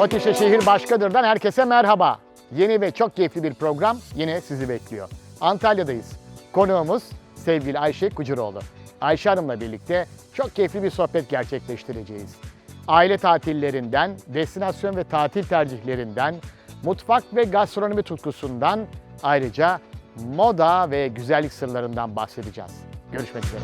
Hotişe Şehir Başkadır'dan herkese merhaba. Yeni ve çok keyifli bir program yine sizi bekliyor. Antalya'dayız. Konuğumuz sevgili Ayşe Kucuroğlu. Ayşe Hanım'la birlikte çok keyifli bir sohbet gerçekleştireceğiz. Aile tatillerinden, destinasyon ve tatil tercihlerinden, mutfak ve gastronomi tutkusundan, ayrıca moda ve güzellik sırlarından bahsedeceğiz. Görüşmek üzere.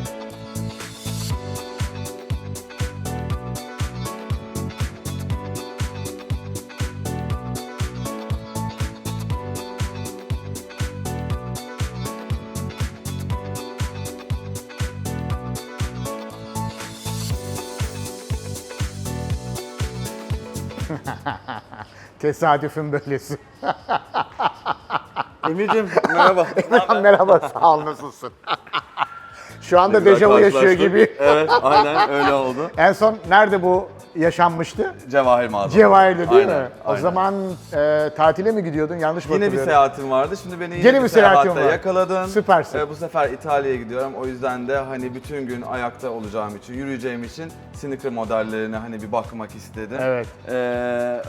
Tesadüfün böylesi. Emir'cim merhaba. Merhaba, sağ ol, nasılsın? Şu anda dejavu yaşıyor gibi. Evet aynen öyle oldu. En son nerede bu yaşanmıştı? Cevahir mağaza. Cevahir'de değil Aynen, mi? O aynen. zaman e, tatile mi gidiyordun? Yanlış mı Yine bir hatırlıyorum? seyahatim vardı. Şimdi beni yine, Yine bir bir seyahatin seyahatte var. yakaladın. Süpersin. Ee, bu sefer İtalya'ya gidiyorum. O yüzden de hani bütün gün ayakta olacağım için, yürüyeceğim için sneaker modellerine hani bir bakmak istedim. Evet. Ee,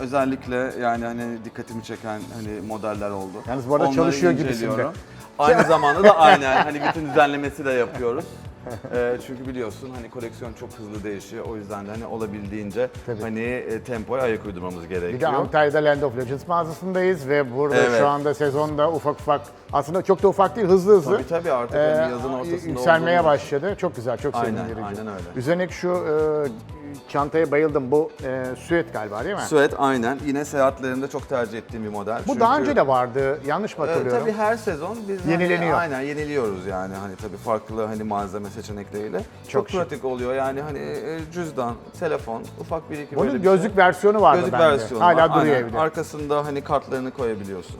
özellikle yani hani dikkatimi çeken hani modeller oldu. Yalnız bu arada çalışıyor gibisin de. inceliyorum. Aynı zamanda da aynen hani bütün düzenlemesi de yapıyoruz. Ee, çünkü biliyorsun hani koleksiyon çok hızlı değişiyor. O yüzden de hani olabildiğince Tabii. hani e, tempoya ayak uydurmamız gerekiyor. Bir de Antalya'da Land of Legends mağazasındayız ve burada Evet. şu anda sezonda ufak ufak, aslında çok da ufak değil, hızlı hızlı. Tabii tabii artık e, hani yazın ortasında yükselmeye olduğumuz- başladı. Çok güzel, çok Aynen, sevindirici. aynen öyle. Üzerindeki şu e, çantaya bayıldım. Bu e, süet galiba değil mi? Süet aynen. Yine seyahatlerimde çok tercih ettiğim bir model. Bu daha önce de vardı. Yanlış mı hatırlıyorum? tabii her sezon biz Yenileniyor. Hani, aynen yeniliyoruz yani hani tabii farklı hani malzeme seçenekleriyle. Çok, Çok şık. pratik oluyor yani hani e, cüzdan, telefon, ufak bir iki Bunun böyle gözlük şey. versiyonu vardı Gözlük bende. versiyonu Hala var, duruyor aynen. evde. Arkasında hani kartlarını koyabiliyorsun.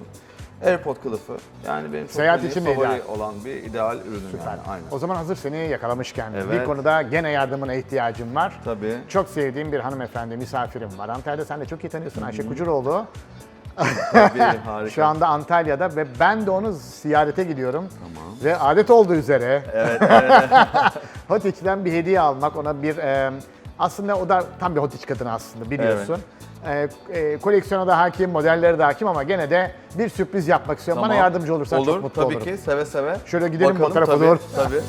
AirPod kılıfı. Yani benim çok Seyahat hani için favori ideal. olan bir ideal ürünüm Süper. yani. Aynen. O zaman hazır seni yakalamışken bir Evet. konuda gene yardımına ihtiyacım var. Tabii. Çok sevdiğim bir hanımefendi, misafirim var. Antalya'da sen de çok iyi tanıyorsun Ayşe Kucuroğlu. Tabii harika. Şu anda Antalya'da ve ben de onu ziyarete gidiyorum. Ve adet olduğu üzere Evet, evet. Hotiç'ten bir hediye almak, ona bir e, aslında o da tam bir Hotiç kadını aslında biliyorsun. E, e, koleksiyona da hakim, modellere de hakim ama gene de bir sürpriz yapmak istiyorum. Bana Tamam. yardımcı olursan Olur, çok mutlu tabii olurum. ki seve seve. Şöyle gidelim bu Bakalım, tarafa tabii, doğru. Tabii.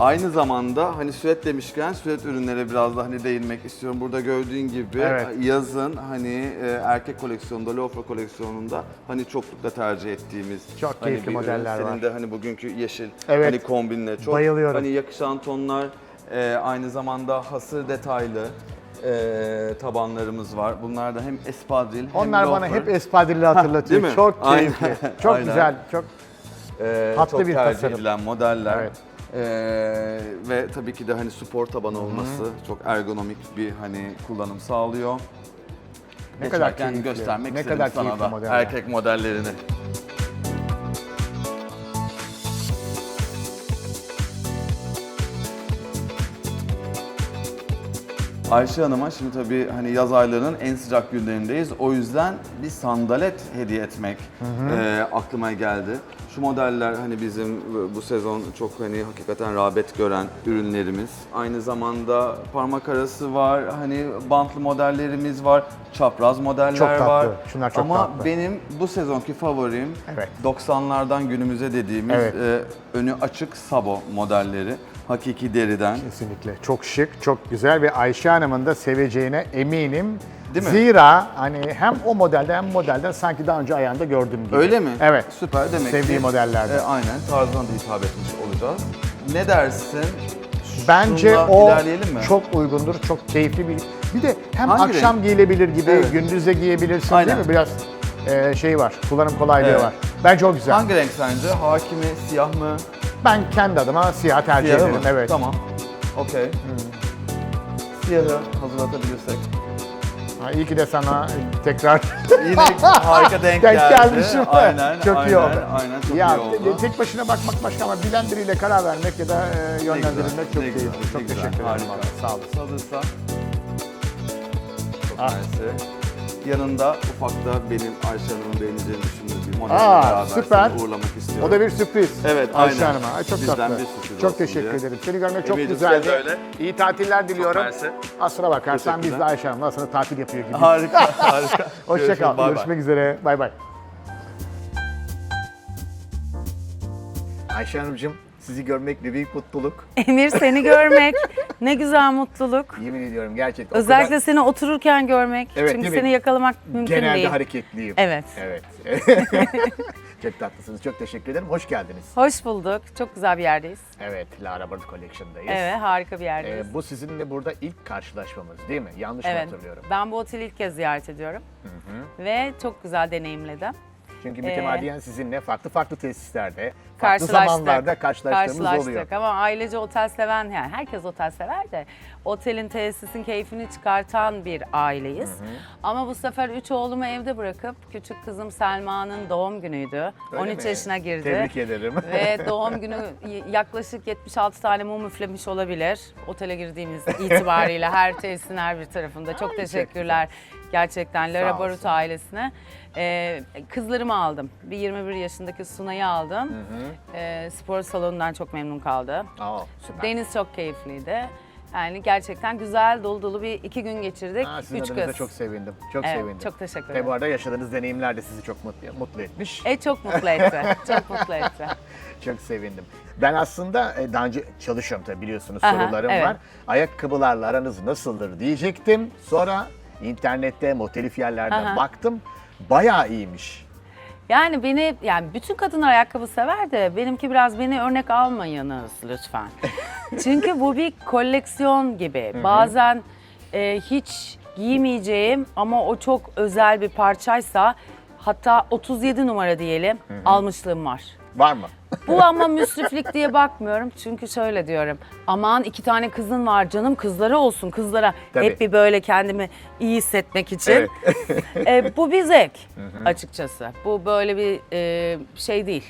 Aynı zamanda hani süet demişken süet ürünlere biraz da hani değinmek istiyorum. Burada gördüğün gibi Evet. yazın hani e, erkek koleksiyonunda, loafer koleksiyonunda hani çoklukla tercih ettiğimiz Çok hani keyifli bir ürün. modeller Senin var. de hani bugünkü yeşil Evet. hani kombinle çok Bayılıyorum. hani yakışan tonlar. E, aynı zamanda hasır detaylı e, tabanlarımız var. Bunlar da hem espadril hem Onlar bana loafer. hep espadrilli hatırlatıyor. değil mi? Çok Aynen. keyifli. Çok Aynen. güzel. Çok Ee, Tatlı çok bir tercih tasarım. edilen modeller. Evet. Ee, ve tabii ki de hani spor tabanı olması çok ergonomik bir hani kullanım sağlıyor. Ne kadar Geçerken keyifli, göstermek ne istedim kadar sana da modeller. erkek modellerini. Ayşe Hanım'a şimdi tabii hani yaz aylarının en sıcak günlerindeyiz. O yüzden bir sandalet hediye etmek e, aklıma geldi. Şu modeller hani bizim bu sezon çok hani hakikaten rağbet gören ürünlerimiz. Aynı zamanda parmak arası var, hani bantlı modellerimiz var, çapraz modeller Çok tatlı. var. Şunlar çok Ama tatlı. benim bu sezonki favorim Evet. 90'lardan günümüze dediğimiz Evet. e, önü açık sabo modelleri. Hakiki deriden. Kesinlikle. Çok şık, çok güzel ve Ayşe Hanım'ın da seveceğine eminim. Değil mi? Zira hani hem o modelde hem modelde sanki daha önce ayağında gördüğüm gibi. Öyle mi? Evet. Süper demek Sevdiği ki. modellerde. e, aynen tarzına da hitap etmiş olacağız. Ne dersin? Bence Şunla o ilerleyelim mi? çok uygundur, çok keyifli bir... Bir de hem Hangi akşam renk? giyilebilir gibi, Evet. gündüz de giyebilirsin Aynen. değil mi? Biraz e, şey var, kullanım kolaylığı Evet. var. Bence o güzel. Hangi renk sence? Hakimi, siyah mı? Ben kendi adıma siyah tercih Siyahı ederim. mı? Evet. Tamam. Okey. Siyahı hazırlatabilirsek. Ha, iyi ki de sana tekrar Yine harika denk, denk geldi. gelmişim. Aynen, çok aynen, iyi oldu. Aynen, çok ya, iyi oldu. Tek başına bakmak başka ama bilen biriyle karar vermek ya da e, yönlendirilmek çok ne güzel, keyifli. Çok ne teşekkür güzel, ederim. harika. Sağ olasın. Hazırsa. Çok Ah. mersi. Yanında ufak da benim Ayşe Hanım'ın beğeneceğini düşündüğüm bir modelle Aa, beraber süper. seni uğurlamak istiyorum. O da bir sürpriz. Evet, Ayşe aynen. Hanım'a. Ay, Çok Bizden tatlı. bir sürpriz Çok olsun teşekkür diye. ederim. Seni görmek çok Eminim güzeldi. öyle. İyi tatiller diliyorum. mersi. Aslına bakarsan biz de Teşekkürler. Ayşe Hanım'la aslında tatil yapıyor gibi. Harika, harika. Hoşça Görüşürüz, kal. bay bay. Görüşmek üzere. Bay bay. Ayşe Hanımcığım sizi görmek bir büyük mutluluk. Emir seni görmek ne güzel mutluluk. Yemin ediyorum gerçekten. Özellikle kadar seni otururken görmek. Evet, Çünkü seni yakalamak mümkün genelde değil. hareketliyim. Evet. Evet. çok tatlısınız. Çok teşekkür ederim. Hoş geldiniz. Hoş bulduk. Çok güzel bir yerdeyiz. Evet, Lara Bird Collection'dayız. Evet, harika bir yerdeyiz. Ee, bu sizinle burada ilk karşılaşmamız değil mi? Yanlış mı evet. hatırlıyorum? Ben bu oteli ilk kez ziyaret ediyorum. Ve çok güzel deneyimledim. Çünkü Ee, mütemadiyen sizinle farklı farklı tesislerde, farklı zamanlarda karşılaştığımız Karşılaştık oluyor. ama ailece otel seven yani herkes otel sever de otelin tesisin keyfini çıkartan bir aileyiz. Ama bu sefer üç oğlumu evde bırakıp küçük kızım Selma'nın doğum günüydü. Öyle 13 mi? yaşına girdi. Tebrik ederim. Ve doğum günü yaklaşık 76 tane mum üflemiş olabilir. Otele girdiğimiz itibariyle her tesisin her bir tarafında. Çok Ay, çok teşekkürler gerçekten Lara Barut ailesine. Ee, kızlarımı aldım. Bir 21 yaşındaki Sunay'ı aldım. Ee, spor salonundan çok memnun kaldı. Aa, süper. Deniz çok keyifliydi. Yani gerçekten güzel dolu dolu bir iki gün geçirdik. Aa, sizin Üç adınıza kız. çok sevindim. Çok Evet, sevindim. çok teşekkür ederim. bu arada yaşadığınız deneyimler de sizi çok mutlu, mutlu etmiş. E çok mutlu etti. çok mutlu etti. Çok sevindim. Ben aslında e, daha önce çalışıyorum tabii biliyorsunuz Aha, sorularım evet. var. Ayakkabılarla aranız nasıldır diyecektim. Sonra internette, muhtelif yerlerde Aha. baktım. Bayağı iyiymiş. Yani beni yani bütün kadınlar ayakkabı sever de benimki biraz beni örnek almayınız lütfen. Çünkü bu bir koleksiyon gibi. Bazen e, hiç giymeyeceğim ama o çok özel bir parçaysa hatta 37 numara diyelim almışlığım var. Var mı? Bu ama müsriflik diye bakmıyorum. Çünkü şöyle diyorum. Aman iki tane kızın var canım kızlara olsun kızlara. Tabii. Hep bir böyle kendimi iyi hissetmek için. Evet. E, bu bir zevk açıkçası. Bu böyle bir e, şey değil.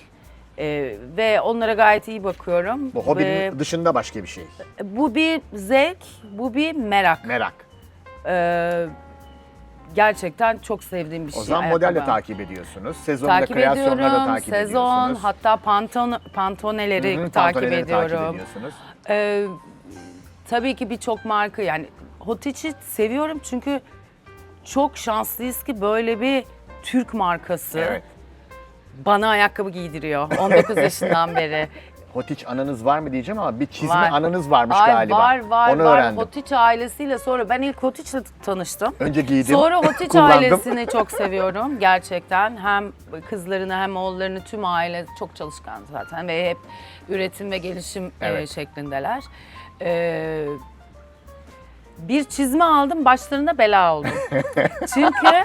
E, ve onlara gayet iyi bakıyorum. Bu hobinin Ve dışında başka bir şey. bu bir zevk, bu bir merak. Merak. E, gerçekten çok sevdiğim bir şey. O zaman modelle ayakkabı. takip ediyorsunuz. Sezonda Takip kreasyonları da ediyorum. takip Sezon, ediyorsunuz. hatta panton, pantoneleri Hı, takip pantolonları ediyorum. Takip ediyorsunuz. Ee, tabii ki birçok marka yani Hotiç'i seviyorum çünkü çok şanslıyız ki böyle bir Türk markası Evet. bana ayakkabı giydiriyor 19 yaşından beri. Hotiç anınız var mı diyeceğim ama bir çizme Var. anınız varmış Ay, galiba. Var var Onu var. öğrendim. Hotiç ailesiyle sonra ben ilk Hotiç'le tanıştım. Önce giydim. Sonra Hotiç kullandım. ailesini çok seviyorum gerçekten. Hem kızlarını hem oğullarını tüm aile çok çalışkan zaten ve hep üretim ve gelişim e, Evet. şeklindeler. Ee, bir çizme aldım başlarına bela oldum. Çünkü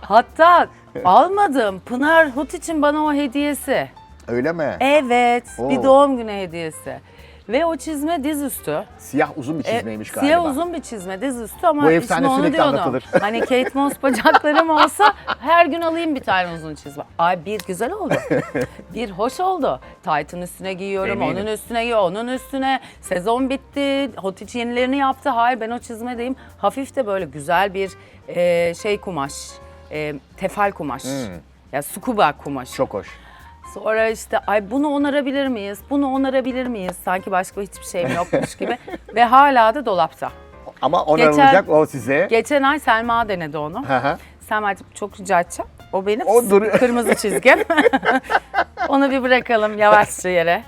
hatta almadım. Pınar Hotiç'in bana o hediyesi. Öyle mi? Evet, bir Oo. doğum günü hediyesi. Ve o çizme dizüstü. Siyah uzun bir E, çizmeymiş galiba. Siyah uzun bir çizme dizüstü ama Bu efsane onu sürekli diyordum. anlatılır. Hani Kate Moss bacaklarım olsa her gün alayım bir tane uzun çizme. Ay bir güzel oldu. bir hoş oldu. Tayt'ın üstüne giyiyorum, Eminim. onun üstüne giyiyor, onun üstüne. Sezon bitti, Hotiç yenilerini yaptı. Hayır ben o çizmedeyim. Hafif de böyle güzel bir e, şey kumaş, e, tefal kumaş. Ya scuba kumaş. Çok hoş. Sonra işte ay bunu onarabilir miyiz? Bunu onarabilir miyiz? Sanki başka hiçbir şeyim yokmuş gibi. Ve hala da dolapta. Ama onarılacak o size. Geçen ay Selma denedi onu. Hı hı. Selma'cığım çok rica edeceğim. O benim O dur- kırmızı çizgim. onu bir bırakalım yavaşça yere.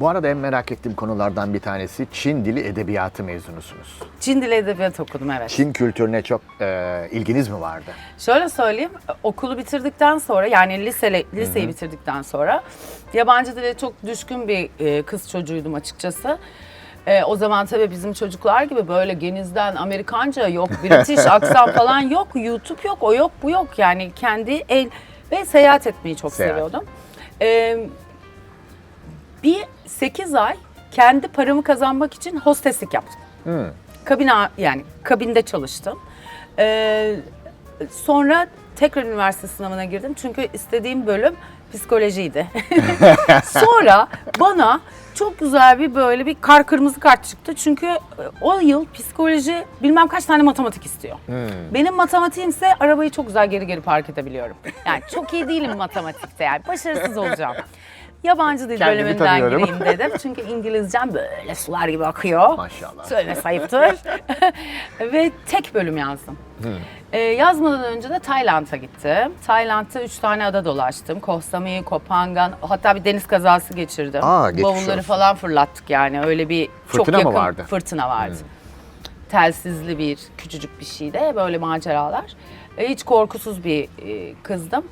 Bu arada en merak ettiğim konulardan bir tanesi Çin dili edebiyatı mezunusunuz. Çin dili edebiyat okudum evet. Çin kültürüne çok e, ilginiz mi vardı? Şöyle söyleyeyim, okulu bitirdikten sonra yani liseli, liseyi bitirdikten sonra yabancı dile çok düşkün bir e, kız çocuğuydum açıkçası. E, o zaman tabii bizim çocuklar gibi böyle genizden Amerikanca yok, British aksan falan yok, YouTube yok, o yok, bu yok. Yani kendi el ve seyahat etmeyi çok Seyahat. seviyordum. E, bir 8 ay kendi paramı kazanmak için hosteslik yaptım. Kabin yani kabinde çalıştım. Ee, sonra tekrar üniversite sınavına girdim çünkü istediğim bölüm psikolojiydi. sonra bana çok güzel bir böyle bir kar kırmızı kart çıktı. Çünkü e, o yıl psikoloji bilmem kaç tane matematik istiyor. Benim matematiğim ise arabayı çok güzel geri geri park edebiliyorum. Yani çok iyi değilim matematikte yani başarısız olacağım. Yabancı dil Kendimi bölümünden tanıyorum. gireyim dedim. Çünkü İngilizcem böyle sular gibi akıyor. Maşallah. Söyle sayıptır. Ve tek bölüm yazdım. Ee, yazmadan önce de Tayland'a gittim. Tayland'da üç tane ada dolaştım. Koh Samui, Koh Phangan. Hatta bir deniz kazası geçirdim. Aa, geçmiş Bavulları olsun. falan fırlattık yani. Öyle bir Fırtına çok mı yakın vardı? fırtına vardı. Telsizli bir küçücük bir şeyde böyle maceralar. Ee, hiç korkusuz bir e, kızdım.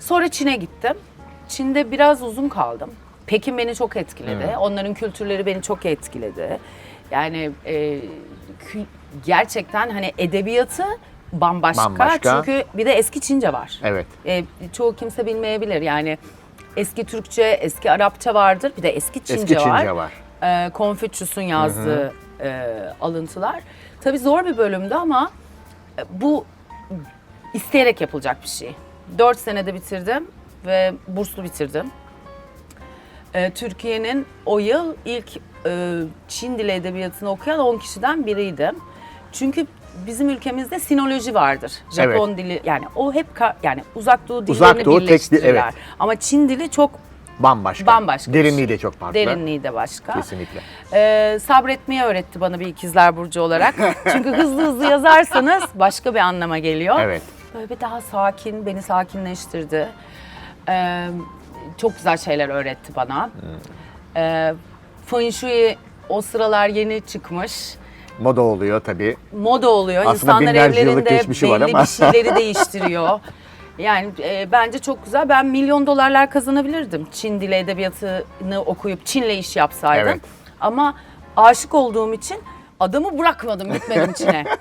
Sonra Çin'e gittim. Çin'de biraz uzun kaldım. Pekin beni çok etkiledi. Onların kültürleri beni çok etkiledi. Yani e, gerçekten hani edebiyatı bambaşka. Bambaşka. Çünkü bir de eski Çince var. Evet. E, çoğu kimse bilmeyebilir. Yani eski Türkçe, eski Arapça vardır. Bir de eski Çince, Eski var. Çince var. E, Confucius'un yazdığı e, alıntılar. Tabii zor bir bölümdü ama e, bu isteyerek yapılacak bir şey. Dört senede bitirdim ve burslu bitirdim. E, Türkiye'nin o yıl ilk e, Çin dili edebiyatını okuyan 10 kişiden biriydim. Çünkü bizim ülkemizde sinoloji vardır. Japon dili yani o hep ka- yani uzak doğu dillerini Uzak doğu birleştirirler. evet. Ama Çin dili çok Bambaşka. Bambaşka bir Derinliği şey. de çok farklı. derinliği de başka. Kesinlikle. Ee, sabretmeyi öğretti bana bir ikizler burcu olarak. Çünkü hızlı hızlı yazarsanız başka bir anlama geliyor. Evet. Böyle bir daha sakin, beni sakinleştirdi. Ee, çok güzel şeyler öğretti bana. Ee, Feng Shui o sıralar yeni çıkmış. Moda oluyor tabii. Moda oluyor. Aslında İnsanlar binlerce yıllık evlerinde geçmişi var belli ama. bir şeyleri değiştiriyor. Yani e, bence çok güzel. Ben milyon dolarlar kazanabilirdim. Çin dili edebiyatını okuyup Çin'le iş yapsaydım. Evet. Ama aşık olduğum için adamı bırakmadım, gitmedim Çin'e.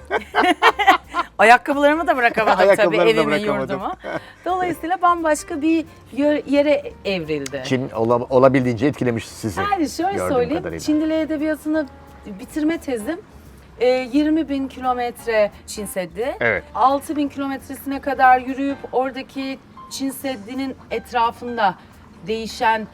Ayakkabılarımı da bırakamadım tabii Ayakkabılarını da evimi, bırakamadım. yurdumu. Dolayısıyla bambaşka bir yö- yere evrildi. Çin ola- olabildiğince etkilemiş sizi. Yani şöyle gördüğüm söyleyeyim, kadarıyla. Çin Dili Edebiyatı'nı bitirme tezim e, 20 bin kilometre Çin Seddi. Evet. 6 bin kilometresine kadar yürüyüp oradaki Çin Seddi'nin etrafında değişen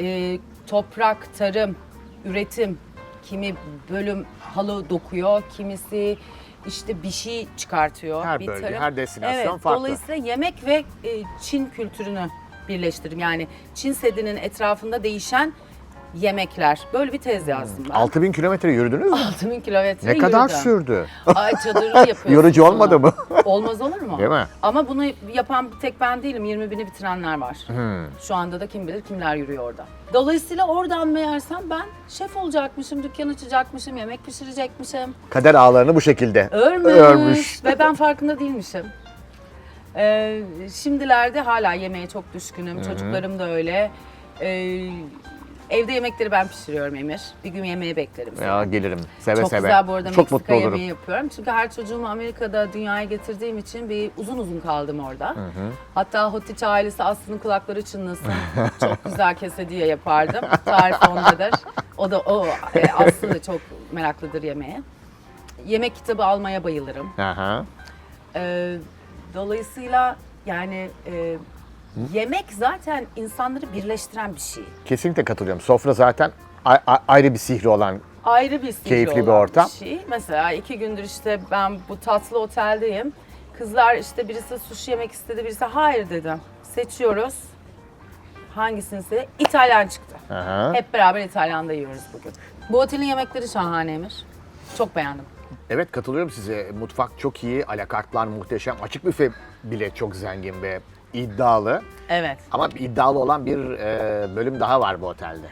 e, toprak, tarım, üretim, kimi bölüm halı dokuyor, kimisi işte bir şey çıkartıyor. Her bir bölge, tarım. her destinasyon evet, farklı. Dolayısıyla yemek ve e, Çin kültürünü birleştirdim. Yani Çin Seddi'nin etrafında değişen yemekler. Böyle bir tez yazdım ben. 6000 kilometre yürüdünüz mü? 6000 kilometre Ne kadar sürdü? Ay çadırlı yapıyorsun. Yorucu bunu. olmadı mı? Olmaz olur mu? Değil mi? Ama bunu yapan tek ben değilim. 20 bini bitirenler var. Hmm. Şu anda da kim bilir kimler yürüyor orada. Dolayısıyla oradan meğersem ben şef olacakmışım, dükkan açacakmışım, yemek pişirecekmişim. Kader ağlarını bu şekilde Örmüş. örmüş. Ve ben farkında değilmişim. Ee, şimdilerde hala yemeğe çok düşkünüm. Çocuklarım da öyle. Ee, evde yemekleri ben pişiriyorum Emir. Bir gün yemeğe beklerim seni. Ya gelirim seve çok seve. güzel bu arada Çok Meksika mutlu olurum. yemeği yapıyorum. Çünkü her çocuğumu Amerika'da dünyaya getirdiğim için bir uzun uzun kaldım orada. Hatta Hotiç ailesi Aslı'nın kulakları çınlasın. çok güzel kesediye yapardım. Tarif ondadır. O da o e, Aslı da çok meraklıdır yemeğe. Yemek kitabı almaya bayılırım. Aha. Ee, dolayısıyla yani e, yemek zaten insanları birleştiren bir şey. Kesinlikle katılıyorum. Sofra zaten a- a- ayrı bir sihri olan ayrı bir sihri Keyifli bir olan ortam. şey. Mesela iki gündür işte ben bu tatlı oteldeyim. Kızlar işte birisi sushi yemek istedi, birisi hayır dedim. Seçiyoruz. Hangisini ise İtalyan çıktı. Aha. Hep beraber İtalyan'da yiyoruz bugün. Bu otelin yemekleri şahane Emir. Çok beğendim. Evet katılıyorum size. Mutfak çok iyi, alakartlar muhteşem. Açık büfe bile çok zengin ve iddialı. Evet. Ama iddialı olan bir e, bölüm daha var bu otelde.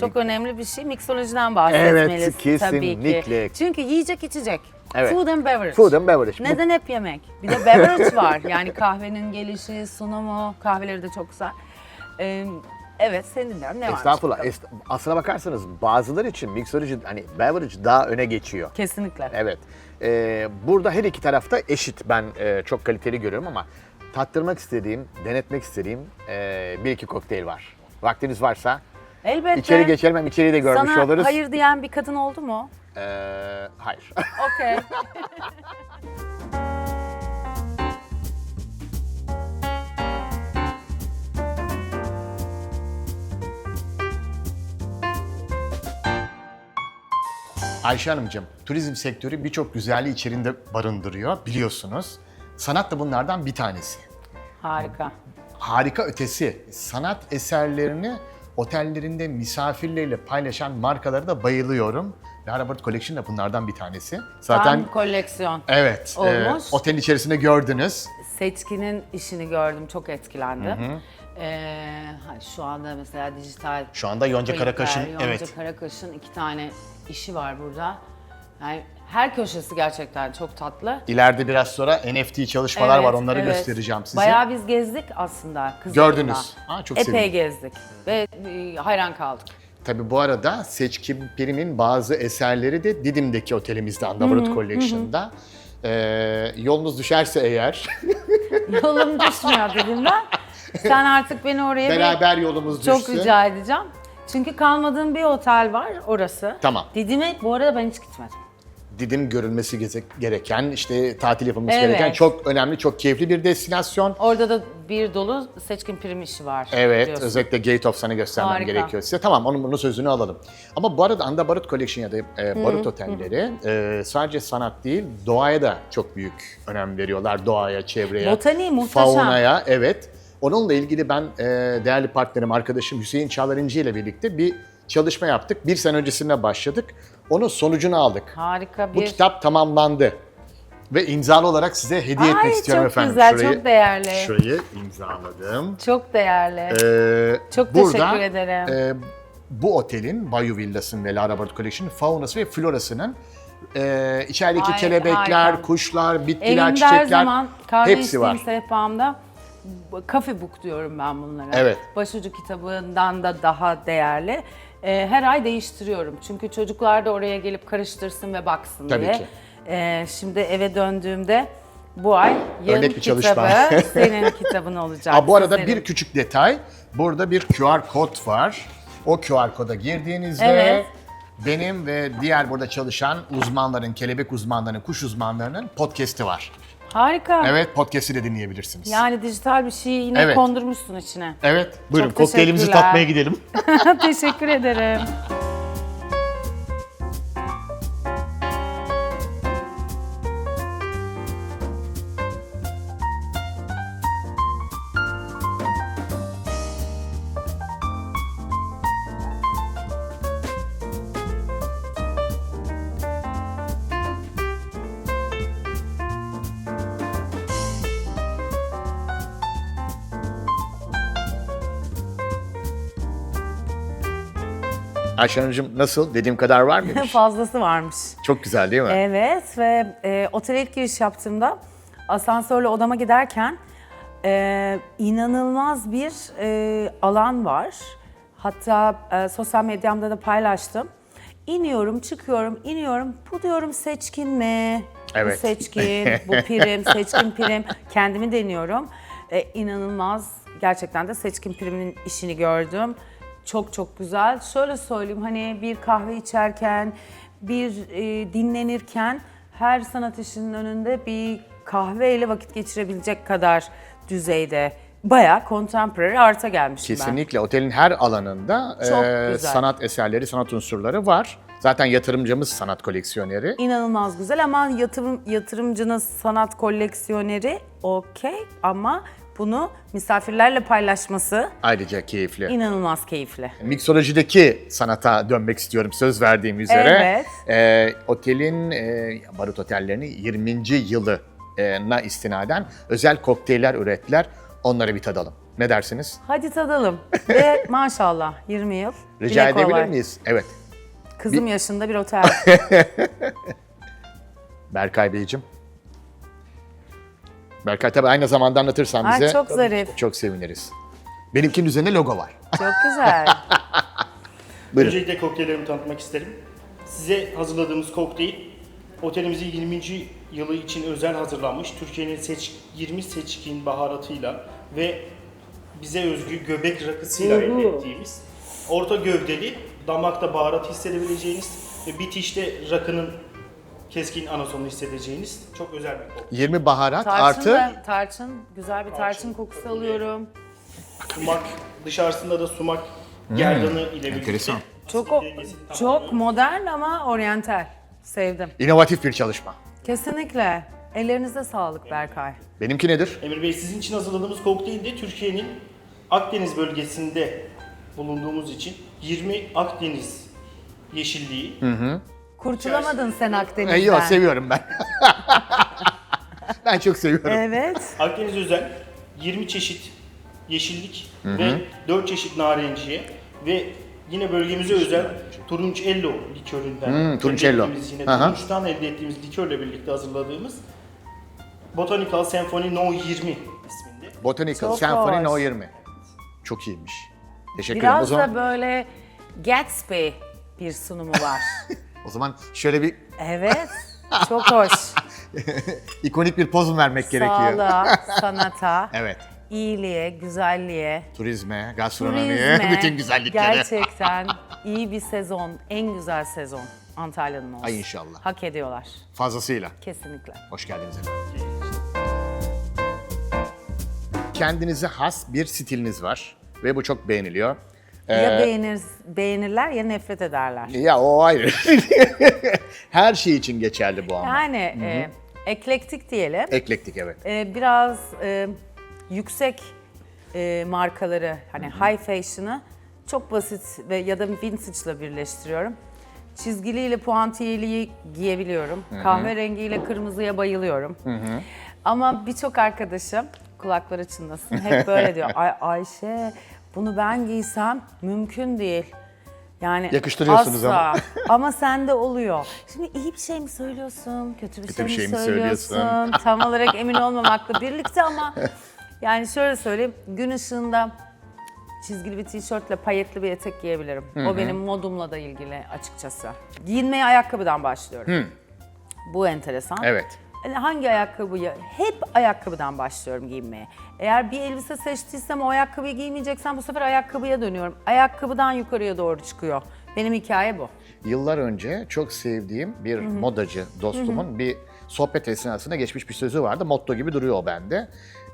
Çok önemli bir şey. Miksolojiden bahsetmelisin Evet, tabii ki. kesinlikle. Çünkü yiyecek içecek. Evet. Food and beverage. Food and beverage. Bu- Neden hep yemek? Bir de beverage var. Yani kahvenin gelişi, sunumu, kahveleri de çok güzel. Ee, evet, seni dinliyorum. Ne var? Estağfurullah. Est- aslına bakarsanız bazıları için mixology hani beverage daha öne geçiyor. Kesinlikle. Evet. Ee, burada her iki tarafta eşit. Ben e, çok kaliteli görüyorum ama tattırmak istediğim, denetmek istediğim e, bir iki kokteyl var. Vaktiniz varsa Elbette. içeri geçelim hem içeriği de görmüş Sana oluruz. hayır diyen bir kadın oldu mu? Ee, hayır. Okey. Ayşe Hanımcığım, turizm sektörü birçok güzelliği içerisinde barındırıyor biliyorsunuz. Sanat da bunlardan bir tanesi. Harika. Harika ötesi, sanat eserlerini otellerinde misafirleriyle paylaşan markalara da bayılıyorum. Lara Bird Collection da bunlardan bir tanesi. Zaten Tam koleksiyon. evet, e, Olmuş. otelin içerisinde gördünüz. Seçkinin işini gördüm, çok etkilendim. Ee, ha, şu anda mesela dijital Şu anda Yonca Karakaş'ın Yonca evet Karakaş'ın iki tane işi var burada. Yani her köşesi gerçekten çok tatlı. ileride biraz sonra NFT çalışmalar var Evet, onları evet. göstereceğim size. Bayağı biz gezdik aslında Kızıldır'da. Gördünüz. Aa, çok Epey sevindim. gezdik ve e, hayran kaldık. Tabii bu arada Seçkin Prim'in bazı eserleri de Didim'deki otelimizde Underwood Collection'da. Ee, yolunuz düşerse eğer Yolum düşmüyor dedim ben. Sen artık beni oraya bir beraber yolumuz düşsün. çok rica edeceğim. Çünkü kalmadığım bir otel var orası. Tamam. Didim'e bu arada ben hiç gitmedim. Didim görülmesi gereken, işte tatil yapılması Evet. gereken çok önemli, çok keyifli bir destinasyon. Orada da bir dolu seçkin prim işi var. Evet, diyorsun. özellikle Gate of Sun'ı göstermem Harika. gerekiyor size. Tamam, onun bunun sözünü alalım. Ama bu arada Anda Barut Collection ya da e, Barut Otelleri e, sadece sanat değil, doğaya da çok büyük önem veriyorlar. Doğaya, çevreye, Botaniği muhteşem. faunaya, evet. Onunla ilgili ben e, değerli partnerim, arkadaşım Hüseyin Çağlar İnci ile birlikte bir çalışma yaptık. Bir sene öncesinde başladık. Onun sonucunu aldık. Harika bir... Bu kitap tamamlandı. Ve imzalı olarak size hediye etmek Ay, istiyorum çok efendim. güzel, çok değerli. Şurayı imzaladım. Çok değerli. Ee, Çok burada, teşekkür ederim. e, bu otelin Bayou Villas'ın ve Lara Bird Collection faunası ve florasının e, içerideki Ay, kelebekler, harika. kuşlar, bitkiler, Evimde çiçekler her zaman kahve hepsi var. sehpamda kafe book diyorum ben bunlara. Evet. Başucu kitabından da daha değerli. Ee, her ay değiştiriyorum. Çünkü çocuklar da oraya gelip karıştırsın ve baksın Tabii diye. ki. Ee, şimdi eve döndüğümde bu ay yıl Örnek bir kitabı çalışma. senin kitabın olacak. Aa, bu arada sizlerin. bir küçük detay. Burada bir QR kod var. O QR koda girdiğinizde Evet. benim ve diğer burada çalışan uzmanların, kelebek uzmanlarının, kuş uzmanlarının podcast'i var. Harika. Evet, podcast'i de dinleyebilirsiniz. Yani dijital bir şeyi yine Evet. kondurmuşsun içine. Evet, buyurun Çok kokteylimizi teşekkürler. tatmaya gidelim. Teşekkür ederim. Ayşe Hanımcığım nasıl? Dediğim kadar var mıymış? Fazlası varmış. Çok güzel değil mi? Evet ve e, otele ilk giriş yaptığımda asansörle odama giderken e, inanılmaz bir e, alan var. Hatta e, sosyal medyamda da paylaştım. İniyorum, çıkıyorum, iniyorum. Bu diyorum seçkin mi? Evet. Bu seçkin, bu prim, seçkin prim. Kendimi deniyorum. E, inanılmaz. Gerçekten de seçkin primin işini gördüm. Çok çok güzel. Şöyle söyleyeyim hani bir kahve içerken, bir e, dinlenirken her sanat işinin önünde bir kahveyle vakit geçirebilecek kadar düzeyde. Bayağı contemporary art'a gelmişim ben. Kesinlikle otelin her alanında Çok e, güzel. sanat eserleri, sanat unsurları var. Zaten yatırımcımız sanat koleksiyoneri. İnanılmaz güzel ama yatırım, yatırımcının sanat koleksiyoneri okey ama bunu misafirlerle paylaşması Ayrıca keyifli. inanılmaz keyifli. Miksolojideki sanata dönmek istiyorum söz verdiğim üzere. Evet. E, otelin, e, barut otellerinin 20. yılına istinaden özel kokteyller ürettiler. Onları bir tadalım. Ne dersiniz? Hadi tadalım. Ve maşallah 20 yıl. Rica Dile edebilir kolay. miyiz? Evet. Kızım yaşında bir otel. Berkay Beyciğim. Berkay tabii aynı zamanda anlatırsan Ay, bize çok zarif. çok seviniriz. Benimkinin üzerinde logo var. Çok güzel. Buyurun. Öncelikle kokteyllerimi tanıtmak isterim. Size hazırladığımız kokteyl, otelimizin 20. yılı için özel hazırlanmış Türkiye'nin seç, 20 seçkin baharatıyla ve bize özgü göbek rakısıyla elde ettiğimiz orta gövdeli, damakta baharat hissedebileceğiniz ve bitişte rakının keskin anasonu hissedeceğiniz çok özel bir kokteyl. 20 baharat Tarçın artı da, tarçın, güzel bir tarçın Tarçın, kokusu tabii. alıyorum. Sumak, dışarısında da sumak gerdanı ile birlikte enteresan. Çok o- dengesi çok modern ama oryantal. Sevdim. İnovatif bir çalışma. Kesinlikle. Ellerinize sağlık Berkay. Benimki nedir? Emir Bey sizin için hazırladığımız kokteyl de Türkiye'nin Akdeniz bölgesinde bulunduğumuz için 20 Akdeniz yeşilliği, Kurtulamadın sen Akdeniz'den. E, yok seviyorum ben. ben çok seviyorum. Evet. Akdeniz özel 20 çeşit yeşillik ve 4 çeşit narenciye ve yine bölgemize özel Turunçello liköründen Hmm, elde Turunçello. ettiğimiz yine Aha. turunçtan elde ettiğimiz likörle birlikte hazırladığımız Botanical Symphony No 20 isminde. Botanical Çok Symphony hoş. No 20. Çok iyiymiş. Teşekkür ederim. O Biraz zaman, da böyle Gatsby bir sunumu var. o zaman şöyle bir evet. Çok hoş. ikonik bir poz mu vermek gerekiyor? Sağlığa, sanata, Evet. iyiliğe, güzelliğe, Turizme, gastronomiye, turizme. bütün güzelliklere. Gerçekten iyi bir sezon, en güzel sezon Antalya'nın olsun. Ay inşallah. Hak ediyorlar. Fazlasıyla. Kesinlikle. Hoş geldiniz efendim. Kendinize has bir stiliniz var ve bu çok beğeniliyor. Ee, Ya beğenir, beğenirler ya nefret ederler. Ya o ayrı. Her şey için geçerli bu ama. Yani e, eklektik diyelim. Eklektik evet. E, biraz e, yüksek e, markaları hani high fashion'ı çok basit ve ya da vintage'la birleştiriyorum. Çizgiliyle puantiyeliyi giyebiliyorum. Kahverengiyle kırmızıya bayılıyorum. Ama birçok arkadaşım kulakları çınlasın hep böyle diyor. Ay Ayşe bunu ben giysem mümkün değil. Yani Yakıştırıyorsunuz asla. ama. ama sende oluyor. Şimdi iyi bir şey mi söylüyorsun, kötü bir, Kötü bir şey, şey mi mi söylüyorsun? söylüyorsun? Tam olarak emin olmamakla birlikte ama yani şöyle söyleyeyim, gün ışığında çizgili bir tişörtle payetli bir etek giyebilirim. O benim modumla da ilgili açıkçası. Giyinmeye ayakkabıdan başlıyorum. Bu enteresan. Evet. Yani hangi ayakkabıyı? Hep ayakkabıdan başlıyorum giyinmeye. Eğer bir elbise seçtiysem o ayakkabıyı giymeyeceksem bu sefer ayakkabıya dönüyorum. Ayakkabıdan yukarıya doğru çıkıyor. Benim hikaye bu. Yıllar önce çok sevdiğim bir modacı dostumun bir sohbet esnasında geçmiş bir sözü vardı. Motto gibi duruyor o bende.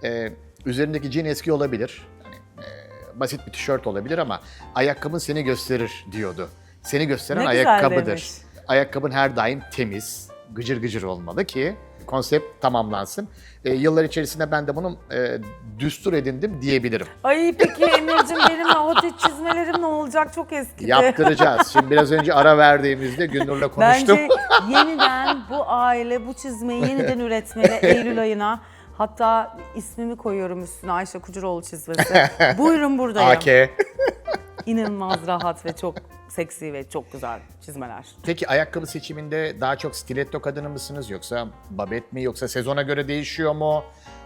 Ee, üzerindeki jean eski olabilir. Hani, e, basit bir tişört olabilir ama ayakkabın seni gösterir diyordu. Seni gösteren Ne güzel ayakkabıdır. demiş. Ayakkabın her daim temiz, gıcır gıcır olmalı ki konsept tamamlansın. Ee, yıllar içerisinde ben de bunu e, düstur edindim diyebilirim. Ay peki Emir'cim benim hotit çizmelerim ne olacak? Çok eskidi. Yaptıracağız. Şimdi biraz önce ara verdiğimizde Gündür'le konuştum. Bence yeniden bu aile bu çizmeyi yeniden üretmeli Eylül ayına. Hatta ismimi koyuyorum üstüne Ayşe Kucuroğlu çizmesi. Buyurun buradayım. AK. İnanılmaz rahat ve çok seksi ve çok güzel çizmeler. Peki ayakkabı seçiminde daha çok stiletto kadını mısınız yoksa babet mi yoksa sezona göre değişiyor mu?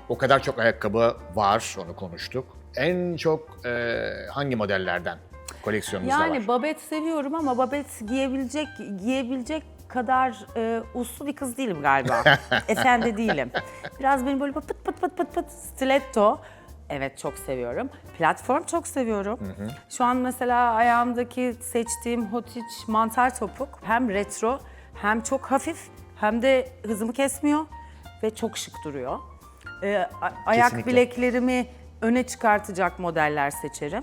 O kadar çok ayakkabı var onu konuştuk. En çok e, hangi modellerden koleksiyonunuzda Yani var? babet seviyorum ama babet giyebilecek giyebilecek kadar e, uslu bir kız değilim galiba. Efendi değilim. Biraz benim böyle pıt pıt pıt pıt pıt stiletto. Evet çok seviyorum. Platform çok seviyorum. Şu an mesela ayağımdaki seçtiğim hotiç mantar topuk hem retro hem çok hafif hem de hızımı kesmiyor ve çok şık duruyor. Ee, ayak Kesinlikle. bileklerimi öne çıkartacak modeller seçerim.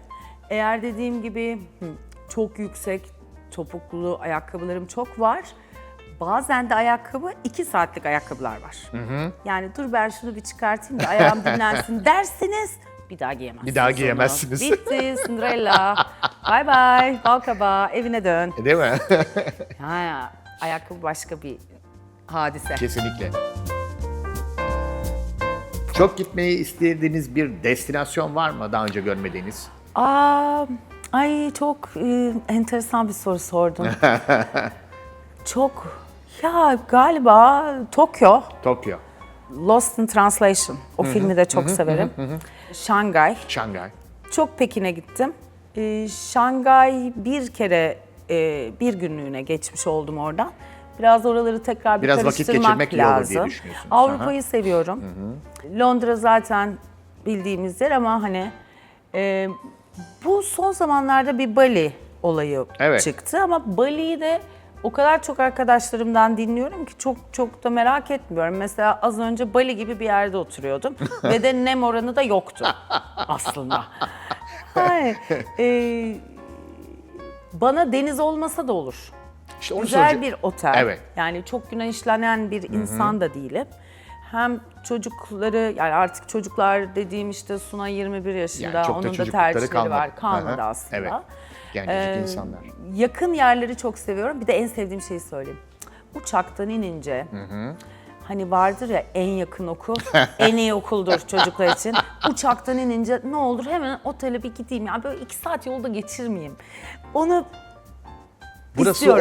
Eğer dediğim gibi hı, çok yüksek topuklu ayakkabılarım çok var. Bazen de ayakkabı 2 saatlik ayakkabılar var. Yani dur ben şunu bir çıkartayım da ayağım dinlensin dersiniz bir daha giyemezsiniz. Bir daha onu. giyemezsiniz. Bitti Cinderella. bye bye. Balkaba evine dön. Değil mi? Ha, ayakkabı başka bir hadise. Kesinlikle. Çok gitmeyi istediğiniz bir destinasyon var mı daha önce görmediğiniz? Aa, ay çok e, enteresan bir soru sordun. çok ya galiba Tokyo, Tokyo, Lost in Translation. O filmi de çok severim. Şangay. Şangay. Çok Pekin'e gittim. Ee, Şangay bir kere e, bir günlüğüne geçmiş oldum oradan. Biraz oraları tekrar bir Biraz vakit karıştırmak geçirmek iyi olur diye lazım. düşünüyorsunuz. Avrupa'yı seviyorum. Londra zaten bildiğimiz yer ama hani e, bu son zamanlarda bir Bali olayı Evet. çıktı ama Bali'yi de o kadar çok arkadaşlarımdan dinliyorum ki çok çok da merak etmiyorum. Mesela az önce Bali gibi bir yerde oturuyordum ve de nem oranı da yoktu aslında. Hayır. e, Bana deniz olmasa da olur. İşte onu Güzel soracağım. bir otel. Evet. Yani çok güneşlenen bir insan da değilim. Hem çocukları yani artık çocuklar dediğim işte Suna 21 yaşında Yani çok da onun da tercihleri kalmadı. var. Kalmadı Aha, aslında. evet. Gencecik Ee, insanlar. Yakın yerleri çok seviyorum. Bir de en sevdiğim şeyi söyleyeyim. Uçaktan inince hani vardır ya en yakın okul, en iyi okuldur çocuklar için. Uçaktan inince ne olur hemen otele bir gideyim ya böyle iki saat yolda geçirmeyeyim. Onu Burası o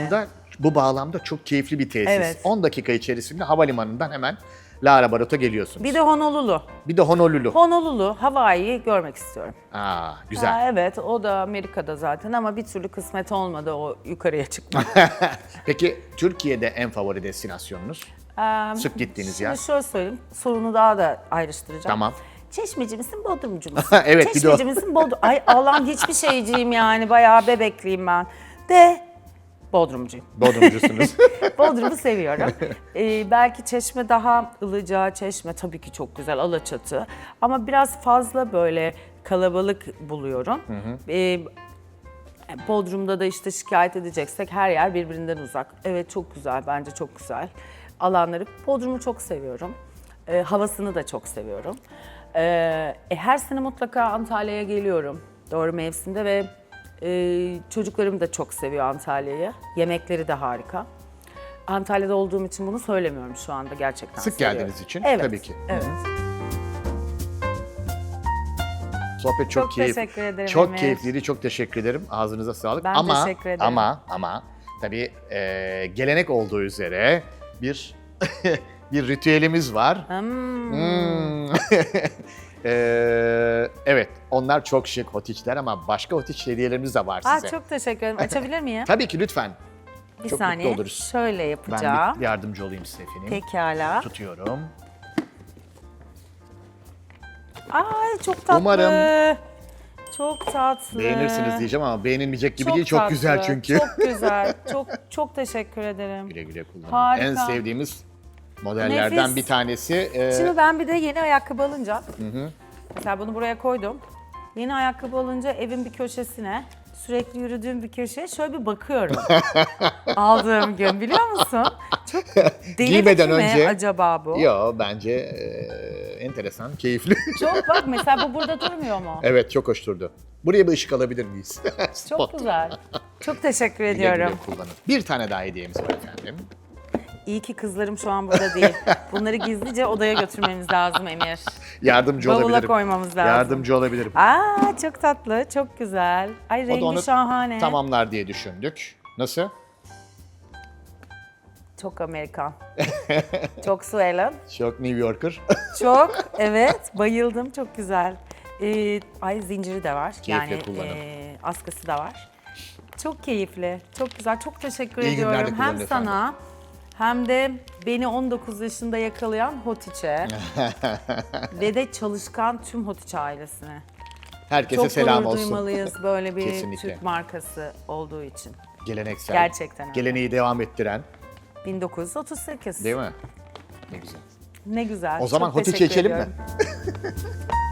yani. Bu bağlamda çok keyifli bir tesis. Evet. 10 dakika içerisinde havalimanından hemen Lara Barot'a geliyorsunuz. Bir de Honolulu. Bir de Honolulu. Honolulu, Hawaii'yi görmek istiyorum. Aa, güzel. Ha, evet, o da Amerika'da zaten ama bir türlü kısmet olmadı o yukarıya çıkmak. Peki Türkiye'de en favori destinasyonunuz? Ee, Sık gittiğiniz yer. şöyle söyleyeyim, sorunu daha da ayrıştıracağım. Tamam. Çeşmeci misin, Bodrumcu musun? Evet. Çeşmeci misin, Bodrum... Ay Allah'ım hiçbir şeyciyim yani, bayağı bebekliyim ben. De Bodrumcuyum. Bodrumcusunuz. Bodrum'u seviyorum. Ee, belki Çeşme daha ılıca, Çeşme tabii ki çok güzel, Alaçatı. Ama biraz fazla böyle kalabalık buluyorum. Ee, Bodrum'da da işte şikayet edeceksek her yer birbirinden uzak. Evet çok güzel, bence çok güzel. Alanları, Bodrum'u çok seviyorum. Ee, havasını da çok seviyorum. Ee, e, her sene mutlaka Antalya'ya geliyorum. Doğru mevsimde ve e, çocuklarım da çok seviyor Antalya'yı. Yemekleri de harika. Antalya'da olduğum için bunu söylemiyorum şu anda gerçekten Sık seviyorum. geldiğiniz için evet, tabii ki. Evet. Sohbet çok, Çok keyif. teşekkür ederim Çok Emir. keyifliydi. Çok teşekkür ederim. Ağzınıza sağlık. Ben ama, teşekkür ederim. Ama ama tabii e, gelenek olduğu üzere bir bir ritüelimiz var. Hmm. E, evet, onlar çok şık hotiçler ama başka hotiç hediyelerimiz de var Aa, size. çok teşekkür ederim. Açabilir miyim? Tabii ki lütfen. Bir çok saniye. mutlu oluruz. Şöyle Ben yapacağım. bir yardımcı olayım size efendim. Pekala. Tutuyorum. Ay çok tatlı. Umarım Çok tatlı. Beğenirsiniz diyeceğim ama beğenilmeyecek gibi değil. Çok tatlı, güzel çünkü. Çok güzel. Çok çok teşekkür ederim. güle güle kullanın. Harika. En sevdiğimiz modellerden Nefis. bir tanesi. e, Şimdi ben bir de yeni ayakkabı alınca, mesela bunu buraya koydum. Yeni ayakkabı alınca evin bir köşesine, sürekli yürüdüğüm bir köşeye şöyle bir bakıyorum. Aldığım gün biliyor musun? Çok deli Giymeden mi önce- acaba bu? Yo bence e, enteresan, keyifli. Çok bak mesela bu burada durmuyor mu? evet çok hoş durdu. Buraya bir ışık alabilir miyiz? Çok Spot. güzel. Çok teşekkür Güle güle ediyorum. kullanın. Bir tane daha hediyemiz var efendim. İyi ki kızlarım şu an burada değil. Bunları gizlice odaya götürmemiz lazım Emir. Yardımcı Bavula olabilirim. koymamız lazım. Yardımcı olabilirim. Aa çok tatlı, çok güzel. Ay rengi onu şahane. tamamlar diye düşündük. Nasıl? Çok Amerikan. çok Suelen. Çok New Yorker. Çok, evet. Bayıldım, çok güzel. Ee, ay zinciri de var. Keyifli yani kullanım. e, askısı da var. Çok keyifli, çok güzel. Çok teşekkür İyi günler de ediyorum. Hem kullanın sana hem de beni 19 yaşında yakalayan Hotiç'e ve de çalışkan tüm Hotiç ailesine. Herkese Çok selam gurur olsun. duymalıyız böyle bir Kesinlikle. Türk markası olduğu için. Geleneksel. Gerçekten öyle. Geleneği devam ettiren. 1938. Değil mi? Ne güzel. Ne güzel. O zaman Hotiç'e teşekkür içelim mi? ediyorum.